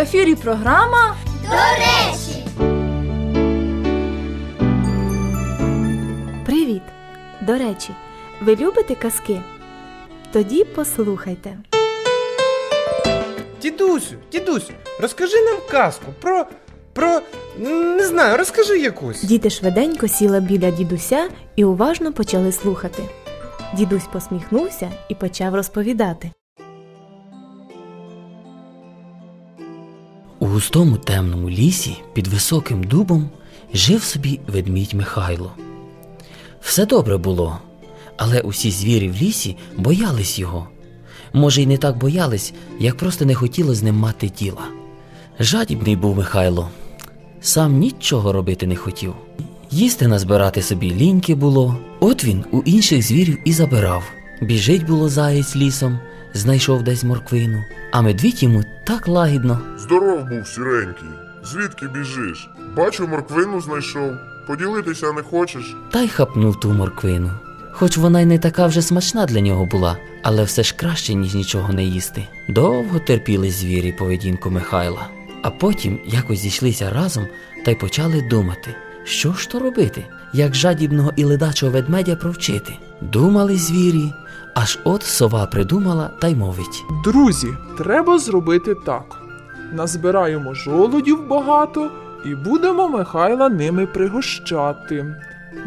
ефірі програма До речі, Привіт! До речі, ви любите казки? Тоді послухайте. Дідусю, дідусю, розкажи нам казку про. про. не знаю, розкажи якусь. Діти швиденько сіли біля дідуся і уважно почали слухати. Дідусь посміхнувся і почав розповідати. Густому темному лісі під високим дубом жив собі ведмідь Михайло. Все добре було, але усі звірі в лісі боялись його. Може, й не так боялись, як просто не хотіло з ним мати діла. Жадібний був Михайло, сам нічого робити не хотів. Їсти назбирати собі ліньки було, от він у інших звірів і забирав. Біжить було заєць лісом, знайшов десь морквину, а медвідь йому так лагідно. Здоров був сіренький. Звідки біжиш? Бачу, морквину знайшов. Поділитися не хочеш? та й хапнув ту морквину. Хоч вона й не така вже смачна для нього була, але все ж краще, ніж нічого не їсти. Довго терпіли звірі поведінку Михайла, а потім якось зійшлися разом та й почали думати, що ж то робити, як жадібного і ледачого ведмедя провчити. Думали звірі, аж от сова придумала та й мовить. Друзі, треба зробити так. Назбираємо жолудів багато і будемо Михайла ними пригощати.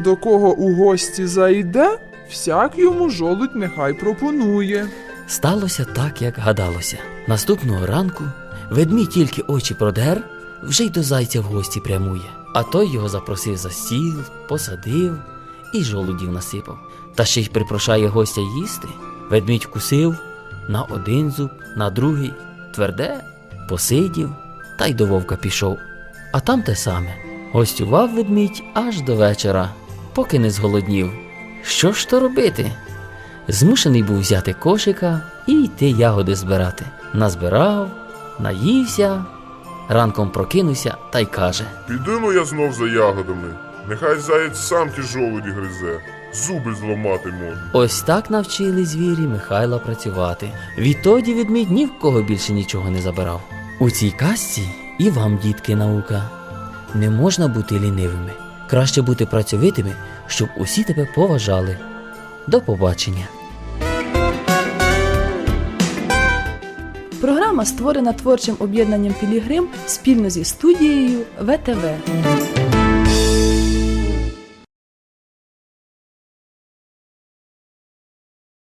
До кого у гості зайде, всяк йому жолудь нехай пропонує. Сталося так, як гадалося. Наступного ранку ведмідь тільки очі продер, вже й до зайця в гості прямує. А той його запросив за стіл, посадив і жолудів насипав. Та ще й припрошає гостя їсти. Ведмідь вкусив на один зуб, на другий, тверде, посидів та й до вовка пішов. А там те саме. Гостював ведмідь аж до вечора, поки не зголоднів. Що ж то робити? Змушений був взяти кошика і йти ягоди збирати. Назбирав, наївся, ранком прокинувся та й каже: Піду я знов за ягодами. Нехай заєць сам ті жолуді гризе. Зуби зламати можна. Ось так навчили звірі Михайла працювати. Відтоді відмідь ні в кого більше нічого не забирав. У цій казці і вам, дітки, наука. Не можна бути лінивими. Краще бути працьовитими, щоб усі тебе поважали. До побачення! програма створена творчим об'єднанням Пілігрим спільно зі студією ВТВ.